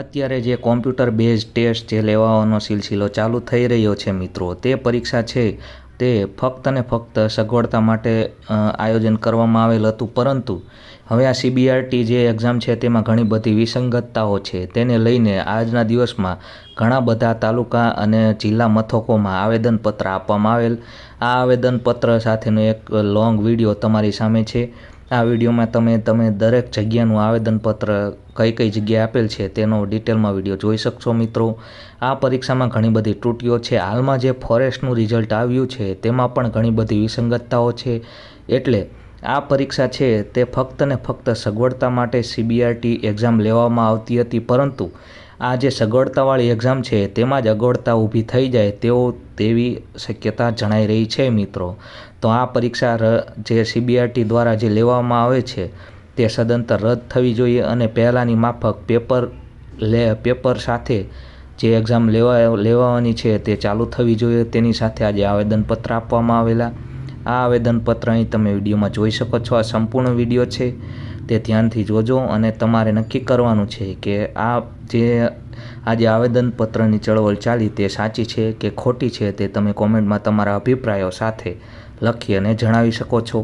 અત્યારે જે computer base test જે લેવાનો સિલસિલો ચાલુ થઈ રહ્યો છે મિત્રો, તે પરીક્ષા છે, તે ફક્ત ને ફક્ત સગવડતા માટે આયોજન કરવામાં આવેલ હતું, પરંતુ હવે આ સીબીઆરટી જે એક્ઝામ છે તેમાં ઘણી બધી વિસંગતતાઓ છે, તેને લઈને આજના દિવસમાં ઘણા બધા તાલુકા અને જિલ્લા મથકોમાં આવેદનપત્ર આપવામાં આવેલ. આ આવેદનપત્ર સાથેનો એક લોંગ વીડિયો તમારી સામે છે. આ વિડીયોમાં તમે તમે દરેક જગ્યાનું આવેદનપત્ર કઈ કઈ જગ્યાએ આપેલ છે તેનો ડિટેલમાં વીડિયો જોઈ શકશો મિત્રો. આ પરીક્ષામાં ઘણી બધી ત્રુટીઓ છે. હાલમાં જે ફોરેસ્ટનું રિઝલ્ટ આવ્યું છે તેમાં પણ ઘણી બધી વિસંગતતાઓ છે. એટલે આ પરીક્ષા છે તે ફક્ત ને ફક્ત સગવડતા માટે સીબીઆરટી એક્ઝામ લેવામાં આવતી હતી, પરંતુ આ જે સગવડતાવાળી એક્ઝામ છે, તેમાં જ અગવડતા ઊભી થઈ જાય તેવો તેવી શક્યતા જણાઈ રહી છે મિત્રો. તો આ પરીક્ષા જે સીબીઆરટી દ્વારા જે લેવામાં આવે છે, તે સદંતર રદ થવી જોઈએ અને પહેલાંની માફક પેપર લે, પેપર સાથે જે એક્ઝામ લેવા, લેવાની છે તે ચાલુ થવી જોઈએ. તેની સાથે આજે આવેદનપત્ર આપવામાં આવેલા. આ આવેદનપત્ર અહીં તમે વિડીયોમાં જોઈ શકો છો. આ સંપૂર્ણ વીડિયો છે. તે ધ્યાનથી જોજો અને તમારે નક્કી કરવાનું છે કે આ જે આજે આવેદનપત્રની ચળવળ ચાલી તે સાચી છે કે ખોટી છે તે તમે કોમેન્ટમાં તમારા અભિપ્રાયો સાથે લખી અને જણાવી શકો છો.